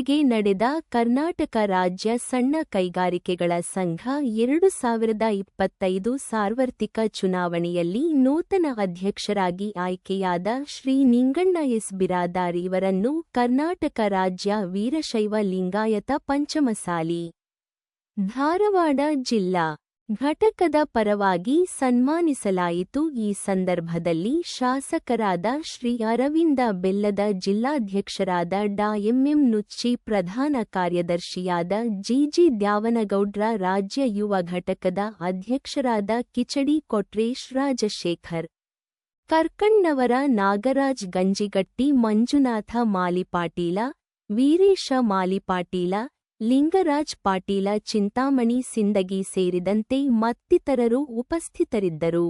ಬೆಳಗ್ಗೆ ನಡೆದ ಕರ್ನಾಟಕ ರಾಜ್ಯ ಸಣ್ಣ ಕೈಗಾರಿಕೆಗಳ ಸಂಘ ಎರಡು ಸಾವಿರದ ಇಪ್ಪತ್ತೈದು ಸಾರ್ವತ್ರಿಕ ಚುನಾವಣೆಯಲ್ಲಿ ನೂತನ ಅಧ್ಯಕ್ಷರಾಗಿ ಆಯ್ಕೆಯಾದ ಶ್ರೀ ನಿಂಗಣ್ಣ ಎಸ್ ಬಿರಾದಾರಿ ಇವರನ್ನು ಕರ್ನಾಟಕ ರಾಜ್ಯ ವೀರಶೈವ ಲಿಂಗಾಯತ ಪಂಚಮಸಾಲಿ, ಧಾರವಾಡ ಜಿಲ್ಲಾ ಘಟಕದ ಪರವಾಗಿ ಸನ್ಮಾನಿಸಲಾಯಿತು. ಈ ಸಂದರ್ಭದಲ್ಲಿ ಶಾಸಕರಾದ ಶ್ರೀ ಅರವಿಂದ ಬೆಲ್ಲದ ಜಿಲ್ಲಾಧ್ಯಕ್ಷರಾದ ಡಾ ಎಂಎಂ ನುಚ್ಚಿ, ಪ್ರಧಾನ ಕಾರ್ಯದರ್ಶಿಯಾದ ಜಿಜಿ ದ್ಯಾವನಗೌಡ್ರ, ರಾಜ್ಯ ಯುವ ಘಟಕದ ಅಧ್ಯಕ್ಷರಾದ ಕಿಚಡಿ ಕೊಟ್ರೇಶ್, ರಾಜಶೇಖರ್ ಕರ್ಕಣ್ಣವರ, ನಾಗರಾಜ್ ಗಂಜಿಗಟ್ಟಿ, ಮಂಜುನಾಥ ಮಾಲಿಪಾಟೀಲ, ವೀರೇಶ ಮಾಲಿಪಾಟೀಲ ಲಿಂಗರಾಜ್ ಪಾಟೀಲ ಚಿಂತಾಮಣಿ ಸಿಂದಗಿ ಸೇರಿದಂತೆ ಮತ್ತಿತರರು ಉಪಸ್ಥಿತರಿದ್ದರು.